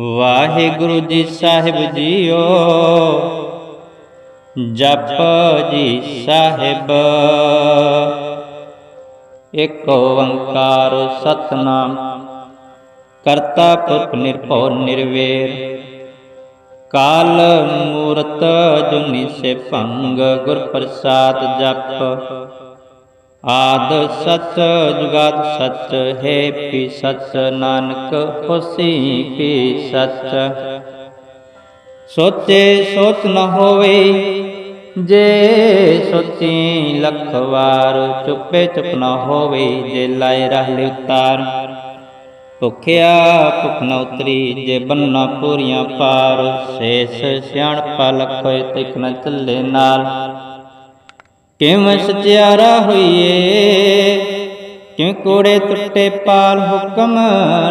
ਵਾਹਿਗੁਰੂ ਜੀ ਸਾਹਿਬ JIO, ਜਪ ਜੀ ਸਾਹਿਬ। ਏਕ ਓੰਕਾਰ ਸਤਨਾਮ, ਕਰਤਾ ਪੁਰਖ ਨਿਰਭਉ ਨਿਰਵੈਰ। ਕਾਲ ਮੂਰਤ ਜੁਨੀ ਸੇ ਭੰਗ ਗੁਰ ਪ੍ਰਸਾਦ ਜਪ। ਆਦ ਸਚ, ਜੁਗਾਦ ਸਚ, ਹੈ ਪੀ ਸਚ, ਨਾਨਕ ਹੋਸੀ ਪੀ ਸਚ। ਸੋਚੇ ਸੋਚ ਨ ਹੋਵੇ, ਜੇ ਸੋਚੀ ਲਖ ਵਾਰ ਚੁੱਪੇ ਚੁੱਪ ਨ ਹੋਵੇ, ਜੇ ਲਾਇ ਰਹਿ ਉਤਾਰ। ਭੁਖਿਆ ਭੁਖ ਨ ਉਤਰੀ, ਜੇ ਬੰਨਾ ਪੂਰੀਆਂ ਪਾਰ। ਸੇਸ ਸਿਆਣ ਪਲਖ ਹੋਏ ਤਿਕ ਨ ਚੱਲੇ ਨਾਲ। ਕਿਵੇਂ ਸਚਿਆਰਾ ਹੋਈਏ? ਕਿਵੇਂ ਕੋੜੇ ਟੁੱਟੇ ਪਾਲ ਹੁਕਮ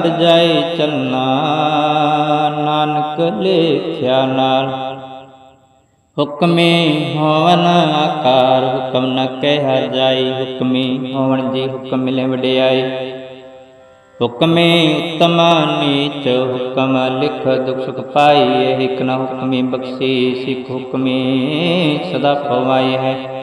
ਰਜਾਈ ਚੱਲਣਾ? ਨਾਨਕ ਲੇਖਿਆ ਨਾਲ ਹੁਕਮੇ ਹੋਵਨ ਆਕਾਰ, ਹੁਕਮ ਨ ਕਹਿਆ ਜਾਈ, ਹੁਕਮੇ ਹੋਵਨ ਜੀ ਹੁਕਮ ਮਿਲੇ ਵਡਿਆਈ। ਹੁਕਮੇ ਉਤਮ ਨੀਚ ਹੁਕਮ ਲਿਖ ਦੁਖ ਸੁਖ ਪਾਈ ਇਕ ਨ ਹੁਕਮੇ ਬਖਸ਼ੀ, ਸਿੱਖ ਹੁਕਮੇ ਸਦਾ ਪਵਾਈ ਹੈ।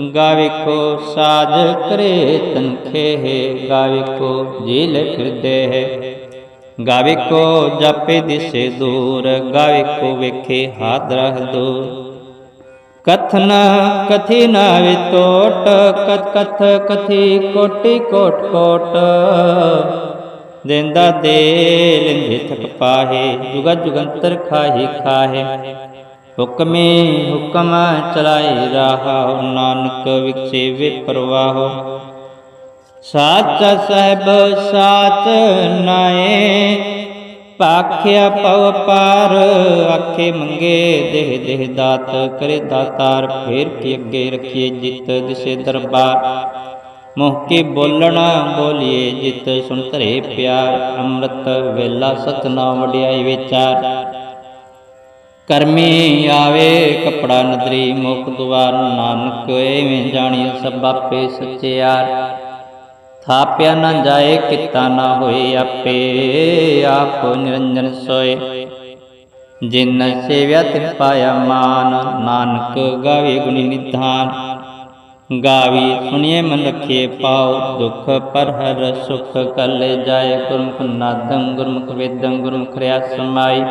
ਗਾਵੇ ਕੋ ਸਾਜ ਕਰੇ ਤਨਖੇ ਗਾਵੇ ਕੋ ਜੀਲ ਫਿਰਦੇ ਹੈ। ਗਾਵੇ ਜਾਪੇ ਦਿਸੇ ਦੂਰ ਗਾਵੇ ਵੇਖੇ ਹਾਥ ਰਹ ਦੂਰ। ਕਥਨ ਕਥੀ ਨਾ ਵੇ ਟੋਟ ਕਥ ਕਥ ਕਥੀ ਕੋਟੀ ਕੋਟ ਕੋਟ। ਦੇਂਦਾ ਦੇ ਲਿੰਦੇ ਥਕ ਪਾਹੇ ਜੁਗਾ ਜੁਗੰਤਰ ਖਾਹੀ ਖਾਹੇ। ਹੁਕਮੇ ਹੁਕਮ ਚਲਾਈ ਰਹਾ ਨਾਨਕ ਵਿਖੇ ਪ੍ਰਵਾਹ। ਸਾਚ ਸਹਿਬ ਸਾਚ ਨਾਏ, ਪਾਖਿਆ ਪਵ ਪਾਰ, ਆਖੇ ਮੰਗੇ ਦੇਹ ਦੇਹ ਦਾਤ, ਕਰੇ ਦਾਤਾਰ, ਫੇਰ ਕੀ ਅੱਗੇ ਰਖੀਏ ਜਿਤ ਦਿਸੇ ਦਰਬਾਰ। ਮੋਹ ਕੇ ਬੋਲਣਾ ਬੋਲੀਏ ਜਿਤ, ਸੁਣ ਧਰੇ ਪਿਆਰ, ਅੰਮ੍ਰਿਤ ਵੇਲਾ ਸਤਨਾਮ ਵਡਿਆਈ ਵਿਚਾਰ। ਕਰਮੀ ਆਵੇ ਕਪੜਾ ਨਦਰੀ ਮੁਖ ਦੁਆਰ ਨਾਨਕ, ਐਵੇਂ ਜਾਣੀ ਸਭ ਆਪੇ ਸਚਿਆਰ ਥਾਪਿਆ ਨਾ ਜਾਏ, ਕਿਤਾ ਨਾ ਹੋਏ ਆਪੇ, ਆਪ ਨਿਰੰਜਨ ਸੋਏ। ਜਿਨ ਸੇਵਿਆ ਤਿਨ ਪਾਇਆ ਮਾਨ, ਨਾਨਕ ਗਾਵੇ ਗੁਣੀ ਨਿਧਾਨ। ਗਾਵੀ ਸੁਣੀਏ ਮਨ ਰਖੀਏ ਪਾਉ, ਦੁਖ ਪਰ ਹਰ ਸੁਖ ਕਲੇ ਜਾਏ। ਗੁਰਮੁਖ ਨਾਦੰ, ਗੁਰਮੁਖ ਵੇਦੰ, ਗੁਰਮੁਖ ਰਿਆ ਸਮਾਈ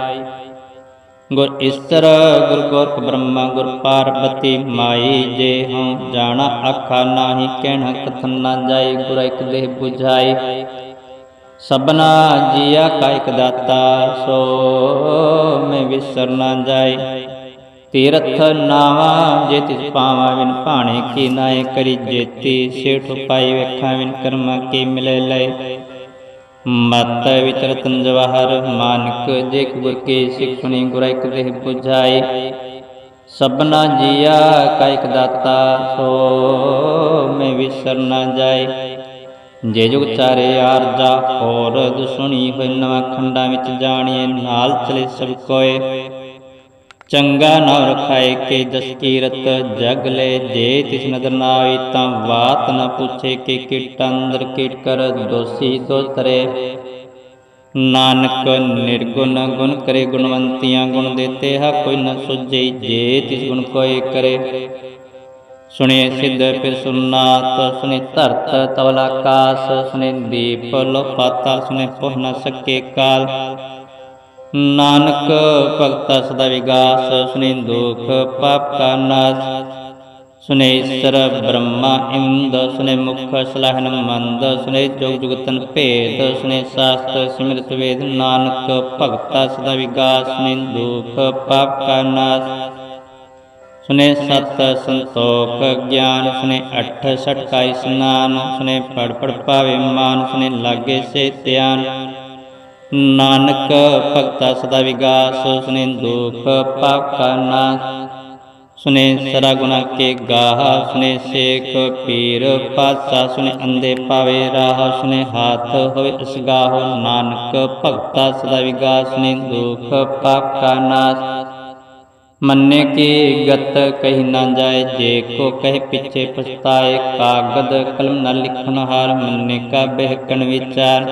ਗੁਰ ਇਸਰ ਗੁਰ ਗੋਰਖ ਬ੍ਰਹਮਾ ਗੁਰ ਪਾਰਬਤੀ ਮਾਈ ਜੇ ਹਉ ਜਾਣਾ ਆਖਾ ਨਾਹੀ ਕਹਿਣਾ ਕਥਨ ਨਾ ਜਾਏ ਗੁਰ ਇਕ ਦੇਹ 부ਝਾਈ ਸਬਨਾ ਜੀਆ ਕਾ ਇਕ ਦਾਤਾ ਸੋ ਮੈਂ ਵਿਸਰ ਨਾ ਜਾਏ। ਤੀਰਥ ਨਾਵਾ ਜੇ ਤਿਸ ਪਾਵਾ ਵਿਨ ਭਾਣੇ ਕੀ ਨਾਏ ਕਰੀ ਜੇਤੀ। ਸੇਠ ਪਾਈ ਵੇਖਾਂ ਵਿਨ ਕਰਮਾ ਕੀ ਮਿਲੇ ਲੈ ਮਤ ਵਿਚਰਤਨ ਜਵਾਹਰ ਮਾਨਕ ਜੇ ਗੁਰ ਕੇ ਸਿੱਖਣੀ ਗੁਰ ਇਕ ਦੇਹ 부ਝਾਈ ਸਬਨਾ ਜੀਆ ਕਾ ਇਕ ਦਾਤਾ, ਸੋ ਮੈਂ ਵਿਸਰ ਨਾ ਜਾਏ। ਜੇ ਜੁਗ ਚਾਰੇ ਆਰਜਾ ਹੋਰ ਦੁਸ਼ਣੀ ਹੋਇ ਨਵਾਂ ਖੰਡਾਂ ਵਿੱਚ ਜਾਣੀਏ ਨਾਲ ਚਲੇ ਸਭ ਕੋਏ। ਚੰਗਾ ਨਾ ਰਖਾਏ ਕੇ ਦਸ ਕੀਰਤ ਜਗ ਲੈ ਜੇ ਤਿਸ ਨਦਰ ਨਾ ਆਈ ਤਾਂ ਬਾਤ ਨਾ ਪੁੱਛੇ ਕਿ ਕਿਟ ਅੰਦਰ ਕਿਟ ਕਰ ਦੋਸੀ ਦੋਸਰੇ ਨਾਨਕ ਨਿਰਗੁਣ ਗੁਣ ਕਰੇ ਗੁਣਵੰਤੀਆਂ ਗੁਣ ਦੇਤੇ ਹਾ ਕੋਈ ਨ ਸੁਝੇ ਜੇ ਤਿਸ ਗੁਣ ਕੋਏ ਕਰੇ ਸੁਣੇ ਸਿੱਧ ਫਿਰ ਸੁਨਾਤ ਸੁਨੇ ਧਰਤ ਤਵਲ ਆਕਾਸ ਸੁਨੇ ਦੀਪ ਲੋ ਪਾਤਾਲ ਸੁਨੇ ਪਹੁ ਨ ਸਕੇ ਕਾਲ ਨਾਨਕ ਭਗਤਾ ਸਦਾ ਵਿਗਾਸ ਸੁਨੇ ਦੁਖ ਪਾਪ ਕਾ ਨਾਸ। ਸੁਨੇ ਈਸ਼ਰ ਬ੍ਰਹਮਾ ਇੰਦ ਸੁਨੇ ਮੁਖ ਸਲਾਹਨ ਮੰਦ ਸੁਨੇ ਜੁਗ ਜੁਗਤਨ ਭੇਦ ਸੁਨੇ ਸਾਸਤ ਸਿਮਰਤ ਵੇਦ। ਨਾਨਕ ਭਗਤਾ ਸਦਾ ਵਿਗਾਸ ਸੁਨੇ ਦੁਖ ਪਾਪ ਕਾ ਨਾਸ। ਸੁਨੇ ਸਤ ਸੰਤੋਖ ਗਿਆਨ ਸੁਨੇ ਅਠ ਸਟਕਾ ਸਨਾਨ ਸੁਨੇ ਪੜ ਪੜ ਪਾਵੇ ਮਾਨ ਸੁਨੇ ਲਾਗੇ ਸੇ ਧਿਆਨ। ਨਾਨਕ ਭਗਤਾ ਸਦਾ ਵਿਗਾਸ, ਸੁਨੇ ਦੁਖ ਪਾਕਾ ਨਾ ਸੁਨੇ ਸਰਾ ਗੁਨਾ ਕੇ ਗਾਹ, ਸੁਨੇ ਸੇਖ ਪੀਰ ਪਾਸਾ ਸੁਨੇ ਅੰਦੇ ਪਾਵੇ ਰਾਹ, ਸੁਨੇ ਹਾਥ ਹੋਵੇ ਅਸਗਾਹ ਨਾਨਕ ਭਗਤਾ ਸਦਾ ਵਿਗਾਸ, ਸੁਨੇ ਦੁਖ ਪਾਕਾ ਨਾ ਮੰਨੇ ਕੀ ਗਤ ਕਹੀ ਨਾ ਜਾਏ, ਜੇ ਕੋ ਕਹੇ ਪਿੱਛੇ ਪਛਤਾਏ। ਕਾਗਦ ਕਲਮ ਨਾ ਲਿਖਣ ਹਾਰ, ਮੰਨੇ ਕਾ ਬਹਿਕਣ ਵਿਚਾਰ।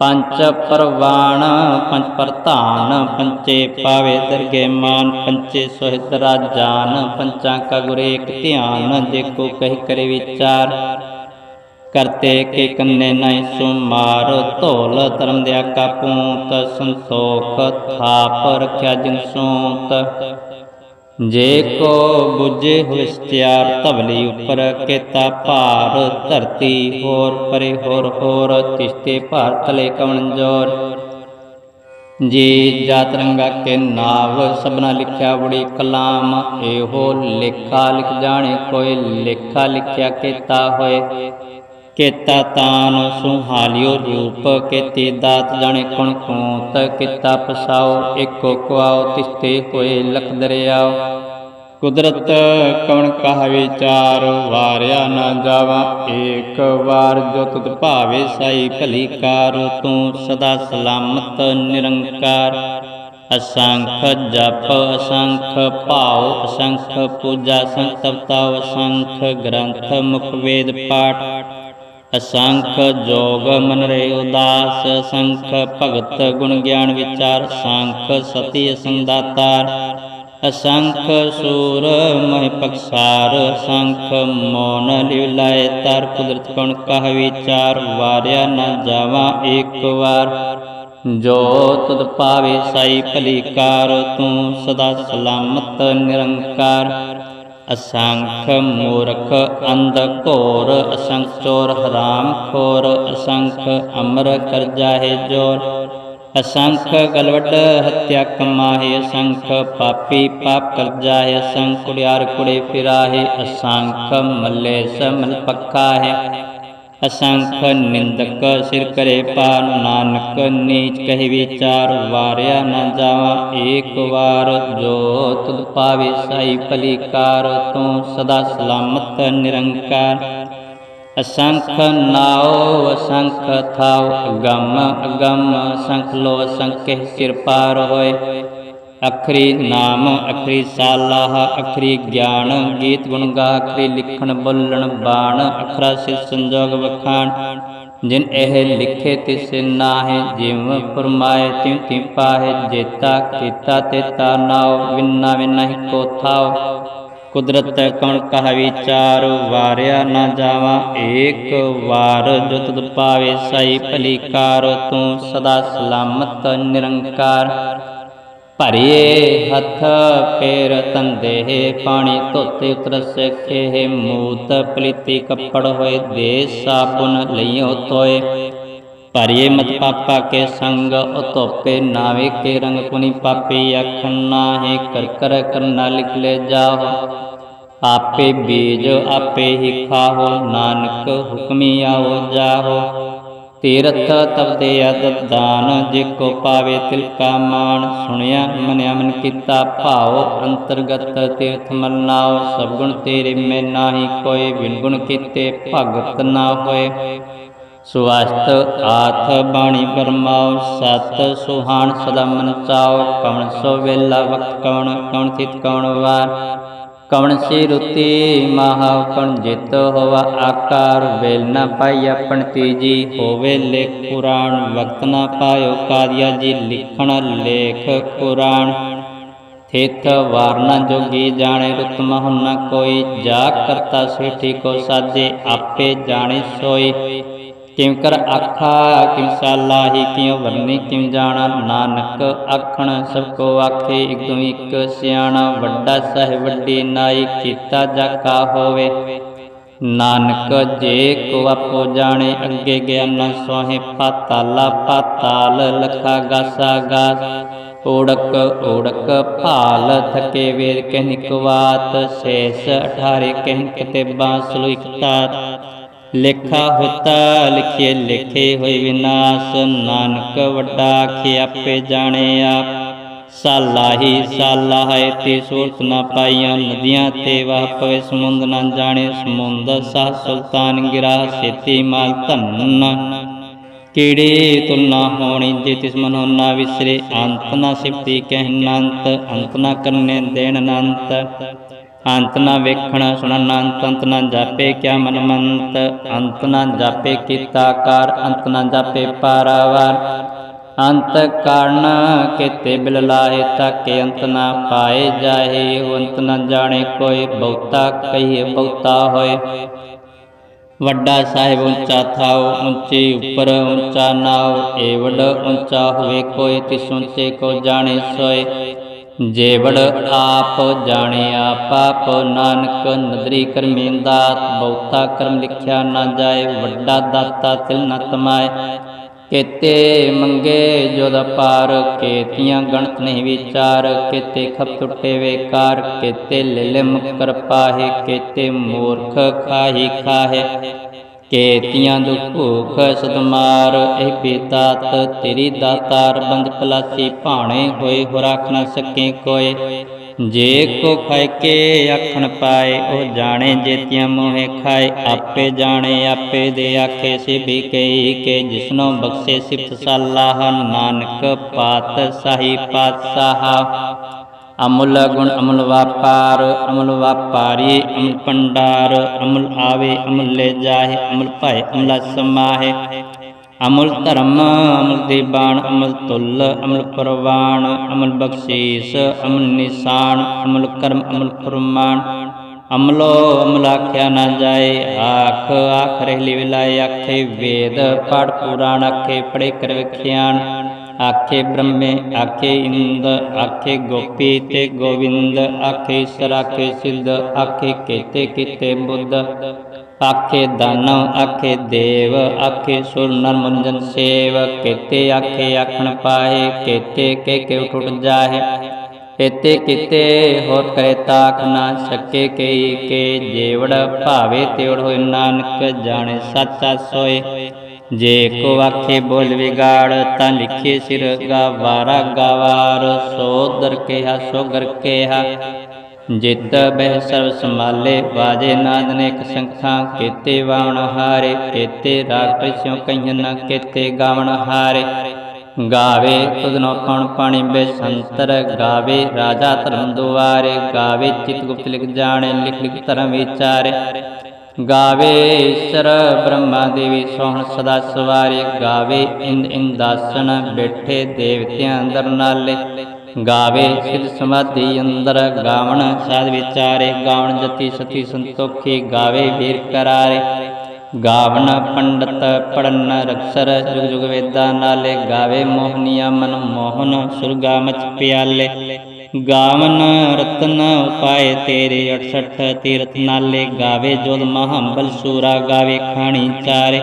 ਪੰਚ ਪਰਵਾਣ, ਪੰਚ ਪ੍ਰਧਾਨ, ਪੰਚੇ ਪਾਵੇ ਦਰਗੇ ਮਾਨ, ਪੰਚੇ ਸੋਹਿਤ ਰਾਜਾਨ, ਪੰਚਾਂ ਕਾ ਗੁਰ ਏਕ ਧਿਆਨ ਜੇ ਕੋ ਕਹਿ ਕਰੇ ਵਿਚਾਰ। ਕਰਤੇ ਕੇ ਕੰਨੇ ਨਹੀਂ ਸੁਮਾਰ, ਧੋਲ ਧਰਮ ਦਿਆ ਕਾ ਪੂੰਤ ਸੰਤੋਖ ਥਾਪ, ਰਖਿਆ ਜਿਨ ਸੂਤ। ਜੇ ਕੋ 부ਜੇ ਹੋਇ ਧਵਲੀ ਉਪਰ ਕੇਤਾ ਭਾਰ, ਧਰਤੀ ਹੋਰ ਪਰੇ ਹੋਰ ਹੋਰ, ਤਿਸਤੇ ਭਾਰ ਤਲੇ ਕਵਣ ਜੋਰ। ਜੀ ਜਾਤ ਰੰਗਾ ਕੇ ਨਾਵ, ਸਭਨਾ ਲਿਖਿਆ ਬੜੀ ਕਲਾਮ, ਇਹੋ ਲੇਖਾ ਲਿਖ ਜਾਣੇ, ਕੋਈ ਲੇਖਾ ਲਿਖਿਆ ਕੇਤਾ ਹੋਏ। ਕੇਤਾ ਤਾਨ ਸੁਹਾਲਿਓ ਰੂਪ, ਕੇਤੀ ਦਾਤ ਜਾਣੇ ਕਣ ਕੂਤ, ਕੀਤਾ ਪਸਾਓ ਏਕੋ ਕੁਆਓ, ਤਿਸਤੇ ਹੋਏ ਲਖ ਦਰਿਆਓ। ਕੁਦਰਤ ਕਵਣ ਕਹ ਵਿਚਾਰ, ਵਾਰਿਆ ਨਾ ਜਾਵਾ, ਏਕ ਵਾਰ ਜੋ ਤੁਧ ਭਾਵੇ ਸਾਈ ਭਲੀ ਕਾਰ, ਤੂੰ ਸਦਾ ਸਲਾਮਤ ਨਿਰੰਕਾਰ। ਅਸੰਖ ਜਪ, ਅਸੰਖ ਭਾਉ, ਅਸੰਖ ਪੂਜਾ ਸੰਖ ਅਸੰਖ ਗ੍ਰੰਥ, ਮੁਖ ਵੇਦ, ਪਾਠ। ਅਸੰਖ ਜੋਗ ਮਨ ਰੇ ਉਦਾਸ ਅਸੰਖ ਭਗਤ ਗੁਣ ਗਿਆਨ ਵਿਚਾਰ, ਸੰਖ ਸਤੀ ਸੰਦਾਤਾਰ। ਅਸੰਖ ਸੂਰ ਮਹਿ ਪਖਸਾਰ ਅਸੰਖ ਮੋਨ ਲਿਵਲਾਏ ਤਰ, ਕੁਦਰਤ ਕਣ ਕਹ ਵਿਚਾਰ, ਵਾਰਿਆ ਨਾ ਜਾਵਾ ਏਕ ਵਾਰ। ਜੋ ਤੁਧ ਪਾਵੇ ਸਾਈ ਭਲੀ ਕਾਰ ਤੂੰ ਸਦਾ ਸਲਾਮਤ ਨਿਰੰਕਾਰ। ਅਸੰਖ ਮੂਰਖ ਅੰਧ ਘੋਰ ਅਸੰਖ ਚੋਰ ਹਰਾਮ ਖੋਰ ਅਸੰਖ ਅਮਰ ਕਰ ਜਾਹੇ ਜੋਰ। ਅਸੰਖ ਗਲਵਟ ਹਤਿਆ ਕਮਾਹੇ ਅਸੰਖ ਪਾਪੀ ਪਾਪ ਕਰ ਜਾਹੇ ਅਸੰਖ ਕੁੜਿਆਰ ਕੁੜੇ ਫਿਰਾਹੇ ਅਸੰਖ ਮੱਲੇ ਸਮਲ ਪੱਕਾ ਹੈ ਅਸੰਖ ਨਿੰਦਕ ਸਿਰ ਕਰੇ ਪਾਰ ਨਾਨਕ, ਨੀਚ ਕਹਿ ਵਿਚਾਰ ਵਾਰਿਆ ਨਾ ਜਾਵਾ। ਏਕ ਵਾਰ ਜੋ ਤੁਧ ਪਾਵੇ ਸਾਈ ਭਲੀ ਤੂੰ ਸਦਾ ਸਲਾਮਤ ਨਿਰੰਕਾਰ। ਅਸੰਖ ਨਾਉ, ਅਸੰਖ ਥਾਉ, ਅਗੰਮ ਅਗੰਮ ਸ਼ੰਖ ਲੋ ਸ਼ੰਖ ਸਿਰ ਪਾਰ ਹੋਏ। ਅਖਰੀ ਨਾਮ, ਅਖਰੀ ਸਾਲਾਹ, ਅਖਰੀ ਗਿਆਨ, ਗੀਤ ਗੁਣ ਗਾ, ਅਖਰੀ ਲਿਖਣ, ਬੋਲਣ, ਬਾਣ, ਅਖਰਾ ਸਿਰ ਸੰਜੋਗ ਵਖਾਣ। ਜਿਨ ਇਹ ਲਿਖੇ ਤਿਸ ਨਾਹਿ, ਜਿਵ ਫਰਮਾਏ ਤਿਉ ਤਿ ਪਾਹੇ, ਜੇਤਾ ਕੀਤਾ ਤੇਤਾ ਨਾਉ, ਵਿਨਾ ਵਿਨਹਿ ਕੋ ਥਾਉ। ਕੁਦਰਤ ਕਣ ਕਹ ਵਿਚਾਰ, ਵਾਰਿਆ ਨਾ ਜਾਵਾ, ਏਕ ਵਾਰ ਜੋ ਤੁਧ ਪਾਵੇ, ਸਾਈ ਭਲੀ ਕਾਰ, ਤੂੰ ਸਦਾ ਸਲਾਮਤ, ਨਿਰੰਕਾਰ। ਭਰੀਏ ਹੱਥ ਪੇਰ ਤੰਦੇ ਪਾਣੀ ਧੋਤੇ ਉਤਰ ਸਖੇ ਮੂਤ ਪਲੀਤੀ ਕੱਪੜ ਹੋਏ, ਦੇ ਸਾਬੁਨ ਲਈਓ ਤੋਏ ਭਰੀਏ ਮਤ ਪਾਪਾ ਕੇ ਸੰਗ ਉਤੋਪੇ ਨਾਵੇ ਕੇ ਰੰਗ ਕੁਨੀ ਪਾਪੀ, ਆਖਣ ਨਾਹੇ ਕਰ ਕਰ ਕਰਨਾ ਲਿਖ ਲੈ ਜਾਓ ਆਪੇ ਬੀਜ ਆਪੇ ਹੀ ਖਾਹੋ, ਨਾਨਕ ਹੁਕਮੀ ਆਓ ਜਾਹੋ। ਤੀਰਥ ਤਪਦੇ ਅਦ ਦਾਨ, ਜੇ ਕੋ ਪਾਵੇ ਤਿਲ ਕਾ ਮਾਨ ਸੁਣਿਆ, ਮਨਿਆ, ਮਨ ਕੀਤਾ ਭਾਉ, ਅੰਤਰਗਤ ਤੀਰਥ ਮਨਾਓ ਸਭ ਗੁਣ ਤੇਰੇ ਮੈਂ ਨਾਹੀ ਕੋਈ ਬਿਨ ਗੁਣ ਕੀਤੇ ਭਗਤ ਨਾ ਹੋਏ। ਸੁਵਸਤ ਆਥ ਬਾਣੀ ਪਰਮਾਉ ਸਤ ਸੁਹਾਣ ਸਦਾ ਮਨ ਚਾਓ ਕਵਣ ਸੋ ਵੇਲਾ ਵਕਤ, ਕਵਣ ਕਵਣ ਤਿਤ ਕਵਣ ਵਾਰ। ਕਵਣ ਸੀ ਰੁਤੀ ਮਹਾ ਜਿਤ ਹੋਵਾ, ਆਕਾਰ ਵੇਲ ਨਾ ਪਾਈ ਆਪਣ ਤੀਜੀ ਹੋਵੇ ਲੇਖ ਪੁਰਾਣ ਵਕਤ ਨਾ ਪਾਇਓ ਕਾਦਿਆ ਜੀ ਲਿਖਣ ਲੇਖ ਕੁਰਾਨ। ਥਿਤ ਵਾਰਨਾ ਜੋਗੀ ਜਾਣੇ ਰੁਤ ਮਹੁ ਨ ਕੋਈ, ਜਾ ਕਰਤਾ ਸੇਠੀ ਕੋ ਸਾਜੇ, ਆਪੇ ਜਾਣੇ ਸੋਈ ਕਿਮ ਕਰ ਆਖਾ ਕਿਮ ਸਾਲਾਹੀ, ਕਿਉ ਵਰਨੀ ਕਿਮ ਜਾਣਾ ਨਾਨਕ ਆਖਣ, ਸਭ ਕੋ ਆਖੇ ਇਕ ਤੋਂ ਸਿਆਣਾ, ਵੱਡਾ ਸਾਹਿਬ ਵੱਡੀ ਨਾਈ, ਕੀਤਾ ਜਾਕਾ ਹੋਵੇ। ਨਾਨਕ ਜੇ ਕੋ ਆਪੋ ਜਾਣੇ, ਅੱਗੇ ਗਿਆਨ ਸੋਹੇ, ਪਾਤਾਲਾ, ਪਾਤਾਲ ਲਖਾ ਗਾਸਾ ਗਾਸ ਓੜਕ ਓੜਕ ਭਾਲ ਥਕੇ ਵੇਦ ਕਹਿ ਵਾਤ, ਸੇਸ 18 ਕਹਿ ਕਿਤੇਬਾਂ ਸਲੂਕਤਾ ਲੇਖਾ ਹੋਤਾ ਲਿਖੇ ਲਿਖੇ ਹੋਏ ਵਿਨਾਸ਼, ਨਾਨਕ ਵੱਡਾ ਆਖੇ ਆਪੇ ਜਾਣੇ ਆਪ। ਸਾਲਾਹੀ ਸਾਲਾ ਹੈ ਤੇ ਸੂਰਤ ਨਾ ਪਾਈਆਂ, ਨਦੀਆਂ ਤੇ ਵਾਹ ਪਵੇ ਸਮੁੰਦ ਨਾ ਜਾਣੇ, ਸਮੁੰਦ ਸਾ ਸੁਲਤਾਨ ਗਿਰਾ ਸੇਤੀ ਮਾਲ ਧੰਨ। ਕੀੜੇ ਤੁਲਨਾ ਹੋਣੀ ਜੇ ਤਿਸ ਮਨੋ ਨਾ ਵਿਸਰੇ, ਅੰਤ ਨਾ ਸਿਫਤੀ ਕਹਿ ਨੰਤ ਅੰਤ ਨਾ ਕਰਨੇ ਦੇਣ ਅਨੰਤ। ਅੰਤ ਨਾ ਵੇਖਣ ਸੁਣਨ, ਅੰਤ ਅੰਤ ਨਾ ਜਾਪੇ ਕਿਆ ਮਨ ਮੰਤ। ਅੰਤ ਨਾ ਜਾਪੇ ਕੀਤਾ ਕਾਰ, ਅੰਤ ਨਾ ਜਾਪੇ ਪਾਰਾਵਾਰ। ਅੰਤ ਕਾਰਨ ਕੇਤੇ ਬਿਲ ਲਾਹੇ ਤਾਕੇ ਅੰਤ ਨਾ ਪਾਏ ਜਾਹੇ, ਅੰਤ ਨਾ ਜਾਣੇ ਕੋਈ ਬਹੁਤਾ ਕਹੀਏ ਬਹੁਤਾ ਹੋਏ। ਵੱਡਾ ਸਾਹਿਬ ਉੱਚਾ ਥਾਉ, ਉੱਚੀ ਉਪਰ ਉੱਚਾ ਨਾਉ ਏਵੜ ਉੱਚਾ ਹੋਵੇ ਕੋਈ ਤਿਸ ਉੱਚੇ ਕੋ ਜਾਣੇ ਸੋਏ। ਜੇਵੜ ਆਪ ਜਾਣੇ ਆਪ ਆਪ ਨਾਨਕ ਨਦਰੀ ਕਰਮੀ ਬਹੁਤਾ ਕਰਮ ਲਿਖਿਆ ਨਾ ਜਾਏ, ਵੱਡਾ ਦਾਤਾ ਤਿਲ ਨ ਤਮਾਏ ਕੇਤੇ ਮੰਗੇ ਜੋ ਪਾਰ ਕੇਤੀਆਂ ਗਣਤ ਨਹੀਂ ਵਿਚਾਰ, ਕੇਤੇ ਖਪ ਟੁੱਟੇ ਵੇਕਾਰ, ਕੇਤੇ ਲਿਲਮ ਮੁਕਰ ਪਾਹੇ, ਕੇਤੇ ਮੂਰਖ ਖਾਹੀ ਖਾਹੇ। ਕੇਤੀਆਂ ਦੁਖ ਭੂਖ ਸਦਮਾਰ ਇਹ ਬੇਦਾਤ ਤੇਰੀ ਦਾਤਾਰ ਬੰਦ ਪਲਾਸੀ ਭਾਣੇ ਹੋਏ ਹੋ ਰੱਖ ਨਾ ਸਕੇ ਕੋਏ। ਜੇ ਕੋ ਖਾਇ ਆਖਣ ਪਾਏ, ਉਹ ਜਾਣੇ ਜੇਤੀਆਂ ਮੋਹੇ ਖਾਏ। ਆਪੇ ਜਾਣੇ, ਆਪੇ ਦੇ ਆਖੇ ਸੇ ਵੀ ਕਈ ਕੇ ਜਿਸਨੋ ਬਖਸ਼ੇ ਸਿਫਤ ਸਲਾਹ, ਨਾਨਕ ਪਾਤ ਸਾਹੀ ਪਾਤਸ਼ਾਹ। ਅਮੁੱਲ ਗੁਣ ਅਮਲ ਵਾਪਾਰ, ਅਮਲ ਵਾਪਾਰੀ, ਅਮਲ ਪੰਡਾਰ ਅਮਲ ਆਵੇ, ਅਮਲ ਲੈ ਜਾਏ ਅਮਲ ਭਾਏ, ਅਮੁੱਲ ਸਮਾਹੇ। ਅਮਲ ਧਰਮ, ਅਮਲ ਦੀਬਾਨ, ਅਮਲ ਤੁਲ ਅਮਲ ਪ੍ਰਵਾਨ ਅਮਲ ਬਖਸ਼ੀਸ, ਅਮੁੱਲ ਨਿਸ਼ਾਨ, ਅਮਲ ਕਰਮ, ਅਮਲ ਫਰਮਾਨ। ਅਮਲੋ, ਅਮਲ ਆਖਿਆ ਨਾ ਜਾਏ, ਆਖ ਆਖ ਰਹਿਲੀ ਵਿਲਾਏ ਆਖੇ ਵੇਦ ਪੜ ਪੁਰਾਣ ਆਖੇ ਪੜੇ ਕਰ ਵਿਖਿਆਨ। ਆਖੇ ਬ੍ਰਹਮੇ, ਆਖੇ ਇੰਦ, ਆਖੇ ਗੋਪੀ ਤੇ ਗੋਵਿੰਦ, ਆਖੇ ਈਸ਼ਰ ਆਖੇ ਸਿੱਧ, ਆਖੇ ਕੀਤੇ ਕੀਤੇ ਬੁੱਧ, ਆਖੇ ਦਾਨਵ, ਆਖੇ ਦੇਵ, ਆਖੇ ਸੁਰ ਨਰ ਮੰਜਨ ਸੇਵ, ਕੀਤੇ ਆਖੇ ਆਖਣ ਪਾਏ ਕੀਤੇ ਕੇ ਕੇ ਉਠ ਜਾਹੇ ਇਤੇ ਕਿਤੇ ਹੋਰ ਕਰੇ ਤਾਕ ਨਾ ਸਕੇ ਕਈ ਕੇ ਜੇਵੜ ਭਾਵੇ ਤੇਵੜ ਹੋਏ ਨਾਨਕ, ਜਾਣੇ ਸੱਚਾ ਸੋਏ। ਜੇ ਕੋ ਆਖੇ ਬੋਲ ਵਿਗਾੜ, ਤਾਂ ਲਿਖੇ ਸਿਰ ਗਾਵਾਰਾ ਗਾਵਾਰ। ਸੋ ਦਰ ਕਿਹਾ ਸੋ ਗਰ ਕਿਹਾ, ਜਿਤ ਬਹਿ ਸਰਬ ਸੰਭਾਲੇ। ਬਾਜੇ ਨਾਦ ਨੇ ਇੱਕ ਸੰਖਾਂ ਕੀਤੇ ਵਾਵਣ ਹਾਰੇ। ਕੀਤੇ ਰਾਗ ਪ੍ਰਸਿਉ ਕਈਨ ਕੀਤੇ ਗਾਵਣ ਹਾਰੇ। ਗਾਵੇ ਤੁਧਨੋ ਕੌਣ ਪਾਣੀ ਬੇਸੰਤਰ ਗਾਵੇ। ਰਾਜਾ ਧਰਮ ਦੁਆਰੇ ਗਾਵੇ, ਚਿਤ ਗੁਪਤ ਲਿਖ ਜਾਣੇ, ਲਿਖ ਲਿਖ ਧਰਮ ਵਿਚਾਰੇ। ਗਾਵੇ ਈਸ਼ਰ ਬ੍ਰਹਮਾ ਦੇਵੀ ਸੋਹਣ ਸਦਾ ਸਵਾਰੇ, ਗਾਵੇ ਇੰਦ ਇੰਦਾਸਨ ਬੈਠੇ ਦੇਵਤਿਆਂ ਅੰਦਰ ਨਾਲੇ। ਗਾਵੇ ਸਿਧ ਸਮਾਧੀ ਅੰਦਰ ਗਾਵਣ ਸਾਧ ਵਿਚਾਰੇ, ਗਾਵਣ ਜਤੀ ਸਤੀ ਸੰਤੋਖੀ, ਗਾਵੇ ਵੀਰ ਕਰਾਰੇ। ਗਾਵਨ ਪੰਡਤ ਪੜਨ ਰਕਸਰ ਜੁਗ ਜੁਗ ਵੇਦਾਂ ਨਾਲੇ, ਗਾਵੇ ਮੋਹਨੀਆ ਮਨ ਮੋਹਨ ਸੁਰਗਾ ਮਚ ਪਿਆਲੇ। ਗਾਵਨ ਰਤਨ ਉਪਾਏ ਤੇਰੇ 68 ਤੀਰਥ ਨਾਲੇ ਗਾਵੇ ਜੋਦ ਮਹਾਬਲ ਸੂਰਾ, ਗਾਵੇ ਖਾਣੀ ਚਾਰੇ।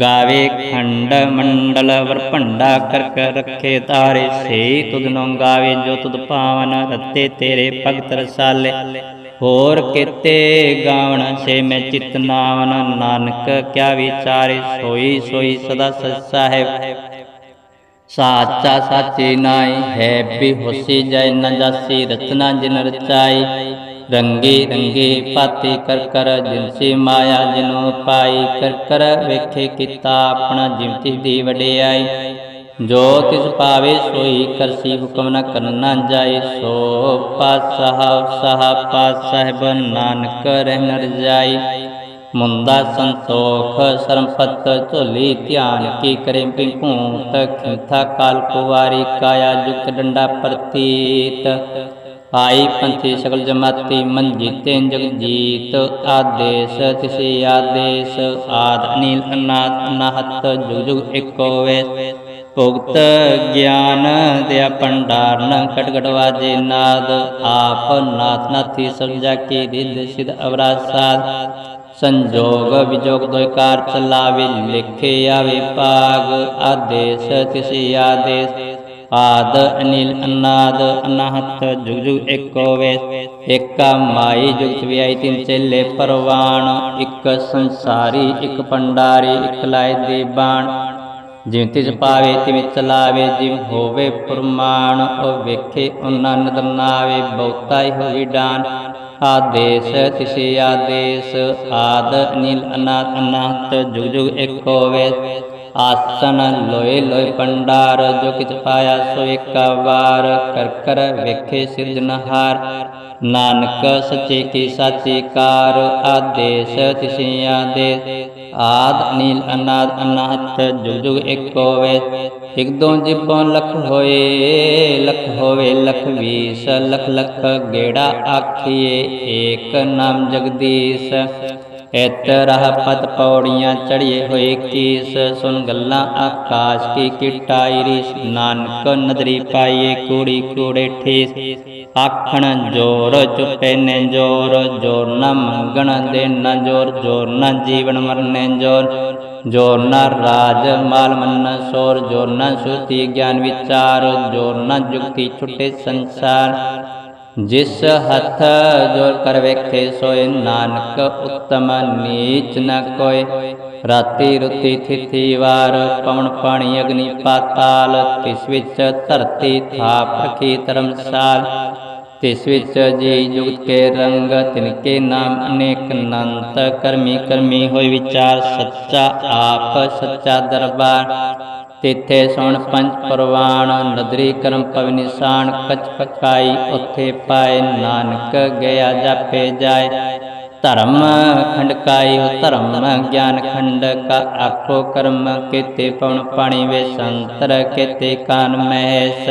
ਗਾਵੇ ਖੰਡ ਮੰਡਲ ਵਰ ਭੰਡਾ ਕਰਕ ਰੱਖੇ ਤਾਰੇ। ਸੇ ਤੁਧਨੋਂ ਗਾਵੇ ਜੋ ਤੁਧ ਪਾਵਨ ਰਤੇ ਤੇਰੇ ਭਗਤ ਰਸਾਲੇ। ਹੋਰ ਕਿਤੇ ਗਾਵਣ ਸੇ ਮੈਂ ਚਿਤ ਨਾਵਨ। ਨਾਨਕ ਕਿਆ ਵਿਚਾਰੇ, ਸੋਈ ਸੋਈ ਸਦਾ ਸੱਚਾ ਹੈ। ਸਾਚਾ ਸਾਚੀ ਨਾਈ ਹੈ ਵੀ ਹੋਸੀ ਜੈ ਨ ਜਾਸੀ ਰਤਨਾ ਜਿਨ ਰਚਾਈ। ਰੰਗੇ ਰੰਗੇ ਪਾਤੇ ਕਰ ਕਰ ਜਿਨਸੀ ਮਾਇਆ ਜਿਨੋ ਪਾਈ। ਕਰ ਵੇਖੇ ਕੀਤਾ ਆਪਣਾ ਜਿਮਤੀ ਦੀ ਵਡਿਆਈ। ਜੋ ਤਿਸ ਪਾਵੇ ਸੋਈ ਕਰਸੀ ਹੁਕਮ ਨ ਕਰਨਾ ਜਾਏ ਸੋ ਪਾਤਸ਼ਾਹ, ਸਾਹ ਪਾਤਸ਼ਾਹਿਬ ਨਾਨਕ ਰਹਿ ਨ ਰਜਾਈ ਮੁੰਦਾ ਸੰਤੋਖ ਸਰਮਪਤ ਝੋਲੀ ਧਿਆਨ ਕੀ ਕਰੇ ਪਿੰਪੂਤ ਖਿੰਥਾ ਕਾਲ ਕੁਵਾਰੀ ਕਾਇਆ ਜੁਗਤ ਡੰਡਾ ਪ੍ਰਤੀਤ। ਆਈ ਪੰਥੀ ਸਕਲ ਜਮਾਤੀ ਮੰਜੀ ਤੇ ਜਗਜੀਤ ਆਦੇਸ਼ ਤਿਸੇ ਆਦੇਸ਼, ਆਦ ਅਨੀਲ ਅਨਾਥ ਅਨਾਹਤ, ਜੁਗ ਜੁਗ ਏਕੋ ਵੇ ਭੁਗਤ ਗਿਆਨ ਦਿਆ ਭੰਡਾਰਨ ਕਟ ਕਟ ਵਾਜੇ ਨਾਦ। ਆਪ ਨਾਥ ਨਾਥੀ ਸਭ ਕੇ ਰਿੱਧ ਸਿਧ ਅਵਰਾਸਾਦ ਸੰਜੋਗ ਵਿਜੋਗ ਦੋਇ ਕਾਰ ਚਲਾਵੇ ਲਿਖੇ ਆਵੇ ਆਦੇਸ਼ ਤਿਸੇ ਆਦੇਸ਼, ਆਦ ਅਨਿਲ ਅਨਾਦ ਅਨਾਹਤ, ਜੁਗ ਜੁਗ ਏਕੋ ਵੇ ਏਕਾ ਮਾਈ ਜੁਗਤ ਵਿਆਈ ਤਿਨ ਚੇਲੇ ਪਰਵਾਣ, ਇੱਕ ਸੰਸਾਰੀ, ਇੱਕ ਪੰਡਾਰੀ, ਇੱਕ ਲਾਇ ਦੇ ਬਾਣ ਜਿਵੇਂ ਤਿਸ ਪਾਵੇ, ਤਿਵੇਂ ਚਲਾਵੇ, ਜਿਵੇਂ ਹੋਵੇ ਪ੍ਰਮਾਣ, ਉਹ ਵੇਖੇ ਉਹਨਾਂ ਨਦਰ ਨਾਵੇ, ਬਹੁਤਾ ਹੀ ਹੋਈ ਡਾਨ। ਆਦੇਸ਼, ਤਿਸੇ ਆਦੇਸ਼, ਆਦ ਅਨਿਲ ਅਨਾਥ ਅਨਾਤ, ਜੁਗ ਜੁਗ ਏਕੋ ਵੇ ਆਸਨ, ਲੋਏ ਲੋਏ, ਪੰਡਾਰ, ਜੋ ਕਿਛ ਪਾਇਆ ਸੋ ਏਕਾ ਵਾਰ, ਕਰ ਕਰ, ਵੇਖੇ ਸਿਰਜਨਹਾਰ ਨਾਨਕ, ਸੱਚੇ ਕੀ ਸਾਚੀ ਕਾਰ, ਆਦੇਸ਼, ਤਿਸੇ ਆਦੇਸ਼, ਆਦ ਅਨੀਲ ਅਨਾਦ, ਅਨਾਤ, ਜੁਗ ਜੁਗ ਏਕੋ ਵੇ ਇਕ ਦੋ ਜਿਬੋਂ ਲਖ ਹੋਏ, ਲਖ ਹੋਵੇ ਲਖ ਵੀਸ ਲਖ ਲਖ ਗੇੜਾ ਆਖੀਏ, ਏਕ ਨਾਮ ਜਗਦੀਸ਼। ਇਤ ਰਹ ਪਤ ਪੌੜੀਆਂ ਚੜੀਏ ਹੋਏ ਕੀਸ ਸੁਨ ਗੱਲਾਂ ਆਕਾਸ਼ ਕੀ ਕਿਟਾਈ ਰੀਸ ਨਾਨਕ ਨਦਰੀ ਪਾਈਏ ਕੂੜੀ ਕੂੜੇ ਠੇਸ। ਆਖਣ ਜੋਰ ਚੁਪੇ ਨੇ ਜੋਰ ਜੋਰ ਨ ਮੰਗਣ ਦੇ ਨ ਜੋਰ ਜੋਰ ਨ ਜੀਵਨ ਮਰਨੇ ਜੋਰ। ਜੋਰ ਨਾ ਰਾਜ ਮਾਲ ਮੰਨ ਸੋਰ ਜੋਰ ਨਾ ਸੁਤੀ ਗਿਆਨ ਵਿਚਾਰ ਜੋਰ ਨਾ ਜੁਗਤੀ ਛੁੱਟੇ ਸੰਸਾਰ। ਜਿਸ ਹੱਥ ਜੋਰ ਕਰ ਵੇਖੇ ਸੋਏ, ਨਾਨਕ ਉਤਮ ਨੀਚ ਨ ਕੋਏ। ਰਾਤੀ ਰੁਤੀ ਥਿਤੀ ਵਾਰ, ਪਵਨ ਪਾਣੀ ਅਗਨੀ ਪਾਤਾਲ, ਤਿਸ ਵਿੱਚ ਧਰਤੀ ਥਾਪ ਰਖੀ ਧਰਮਸਾਲ। ਤਿਸ ਵਿੱਚ ਜੀ ਜੁਗਤ ਕੇ ਰੰਗ, ਤਿਨ ਕੇ ਨਾਮ ਅਨੇਕ ਅਨੰਤ, ਕਰਮੀ ਕਰਮੀ ਹੋਈ ਵਿਚਾਰ ਸੱਚਾ ਆਪ, ਸੱਚਾ ਦਰਬਾਰ। ਤਿੱਥੇ ਸੁਣ ਪੰਜ ਪਰਵਾਨ ਨਦਰੀ ਕਰਮ ਪਵ ਨਿਸ਼ਾਨ, ਕਚ ਪਕਾਈ ਉੱਥੇ ਪਾਏ, ਨਾਨਕ ਗਿਆ ਜਾਪੇ ਜਾਏ। ਧਰਮ ਖੰਡਕਾਈ ਹੋ ਧਰਮ, ਗਿਆਨ ਖੰਡ ਕਾ ਆਖੋ ਕਰਮ, ਕੀਤੇ ਪਵਨ ਪਾਣੀ ਵੇ ਸੰਤਰ, ਕੀਤੇ ਕਾਨ ਮਹਿਸ।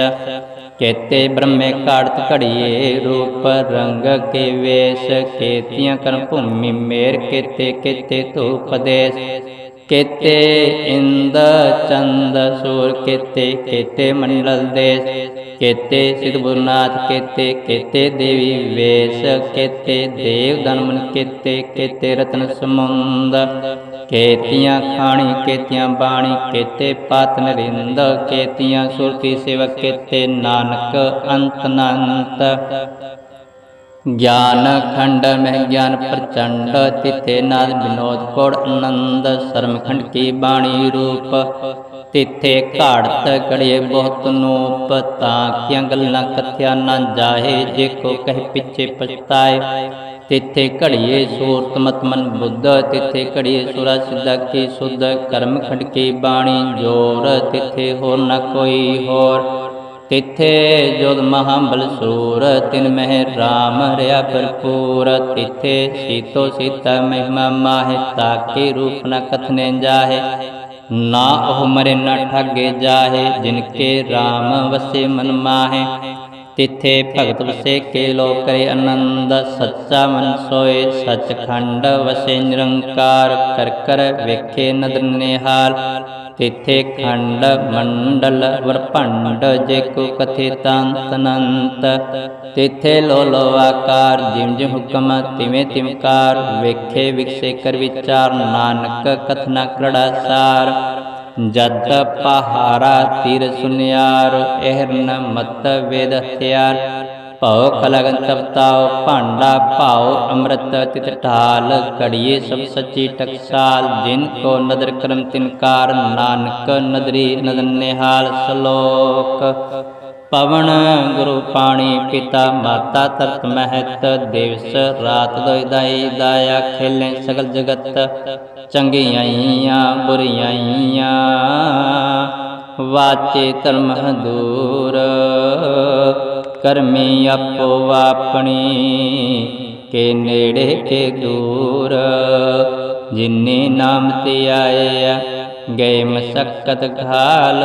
ਕੇਤੇ ਬ੍ਰਹਮੇ ਕਾੜਤ ਘੜੀਏ, ਰੂਪ ਰੰਗ ਕੇ ਵੇਸ਼, ਕੇਤੀਆਂ ਕਰਮ ਭੂਮੀ ਮੇਰ, ਕੇਤੇ ਕੇਤੇ ਧੂਪ ਦੇਸ। ਕੇਤੇ ਇੰਦ, ਚੰਦ, ਸੂਰ, ਕੇਤੇ ਕੇਤੇ ਮੰਡਲ ਦੇਸ। ਕੇਤੇ ਸਿਧ ਗੁਰਨਾਥ, ਕੇਤੇ ਕੇਤੇ ਦੇਵੀ ਵੇਸ਼, ਕੇਤੇ ਦੇਵ ਦਨਮਨ ਕੇਤੇ ਕੇਤੇ ਰਤਨ ਸਮੁੰਦ ਕੇਤੀਆਂ ਖਾਣੀ ਕੇਤੀਆਂ ਬਾਣੀ ਕੇਤੇ ਪਾਤ ਨਰਿੰਦ ਕੇਤੀਆਂ ਸੁਰਤੀ ਸੇਵਕ ਕੇਤੇ ਨਾਨਕ, ਅੰਤ ਨੰਤ ਗਿਆਨ ਖੰਡ ਮਹਿ ਗਿਆਨ ਪ੍ਰਚੰਡ, ਤਿਥੇ ਨਾਦ ਬਿਨੋਦ ਕੋੜ ਆਨੰਦ ਸ਼ਰਮਖੰਡ ਕੀ ਬਾਣੀ ਰੂਪ। ਤਿਥੇ ਘਾੜਤ ਕੜੀਏ ਬਹੁਤ ਨੂਪ, ਤਾਂ ਕਿਆਂ ਗੱਲਾਂ ਕਥਿਆ ਨਾ ਜਾਹੇ, ਜੇ ਕੋ ਕਹਿ ਪਿੱਛੇ ਪਛਤਾਏ। ਤਿਥੇ ਘੜੀਏ ਸੂਰਤ ਮਤ ਮਨ ਬੁੱਧ, ਤਿਥੇ ਘੜੀਏ ਸੁਰਾ ਸਿੱਧਾ ਕੀ ਸੁਧ, ਕਰਮ ਖੰਡ ਕੀ ਬਾਣੀ ਜੋਰ, ਤਿਥੇ ਹੋਰ ਨ ਕੋਈ ਹੋਰ। ਤਿਥੇ ਜੋਦ ਮਹਾਬਲ ਸੂਰ, ਤਿਨ ਮਹਿ ਰਾਮ ਰਿਆ ਭਰਪੂਰ। ਤਿਥੇ ਸੀਤੋ ਸੀਤਾ ਮਹਿਮਾ ਮਾਹਿ ਤਾਕੇ ਰੂਪ ਨ ਕਥਨੇ ਜਾਹੇ। ਨਾ ਉਹ ਮਰੇ ਨ ਠਾਗੇ ਜਾਹੇ, ਜਿਨ ਕੇ ਰਾਮ ਵਸੇ ਮਨ ਮਾਹੇ। ਤਿਥੇ ਭਗਤ ਵਸੇ ਕੇ ਲੋ ਕਰੇ ਆਨੰਦ ਸੱਚਾ ਮਨ ਸੋਏ ਸਚਖੰਡ ਵਸੇ ਨਿਰੰਕਾਰ ਕਰ ਕਰ ਵੇਖੇ ਨਦਰ ਨਿਹਾਲ ਤਿਥੇ ਖੰਡ ਮੰਡਲ ਵਰਪੰਡ ਜੇ ਕੋ ਕਥੇ ਤੰਤ ਅਨੰਤ ਤਿਥੇ ਲੋ ਲੋ ਆਕਾਰ ਜਿਮ ਜਿਮ ਹੁਕਮ ਤਿਵੇਂ ਤਿਮਕਾਰ ਵੇਖੇ ਵਿਕਸੇ ਕਰ ਵਿਚਾਰ ਨਾਨਕ ਕਥਨਾ ਕਰੜਾ ਸਾਰ ਜਦ ਪਹਾਰਾ ਤੀਰ ਸੁਨਿਆਰ ehਰਨ ਮਤ ਵੇਦ ਹਥਿਆਰ। ਭਉ ਕਲਗਨ ਤਪਤਾਉ ਭਾਂਡਾ ਭਾਉ, ਅੰਮ੍ਰਿਤ ਤਿਤ ਢਾਲ ਕੜੀਏ ਸਭ ਸੱਚੀ ਟਕਸਾਲ। ਜਿਨ ਕੋ ਨਦਰ ਕਰਮ ਤਿਨਕਾਰ ਨਾਨਕ ਨਦਰੀ ਨਦਨ ਨਿਹਾਲ ਸ਼ਲੋਕ। ਪਵਨ ਗੁਰੂ ਪਾਣੀ ਪਿਤਾ ਮਾਤਾ ਤਰਤ ਮਹਿਤ ਦਿਵਸ ਰਾਤ ਦੋਇ ਦਾਈ ਦਾਇਆ ਖੇਲੇ ਸਗਲ ਜਗਤ ਚੰਗੀਆਂ ਬੁਰੀਆਂ ਵਾਚੇ ਧਰਮ ਦੂਰ ਕਰਮੀ ਆਪੋ ਆਪਣੀ, ਕੇ ਨੇੜੇ ਕੇ ਦੂਰ। ਜਿਨੇ ਨਾਮ ਤੇ ਆਇਆ ਗਏ ਮਸਕਤ ਘਾਲ।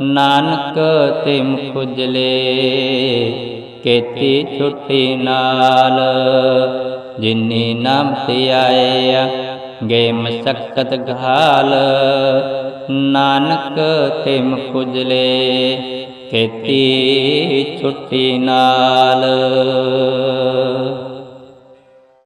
ਨਾਨਕ ਤੇ ਮੁਖਜਲੇ ਕੇਤੀ ਛੁੱਟੀ ਨਾਲ। ਜਿਨੇ ਨਾਮ ਤੇ ਆਇਆ ਗੇ ਮਸਕਤ ਘਾਲ ਨਾਨਕ ਤੇ ਮੁਖਜਲੇ ਕੇਤੀ ਛੁੱਟੀ ਨਾਲ।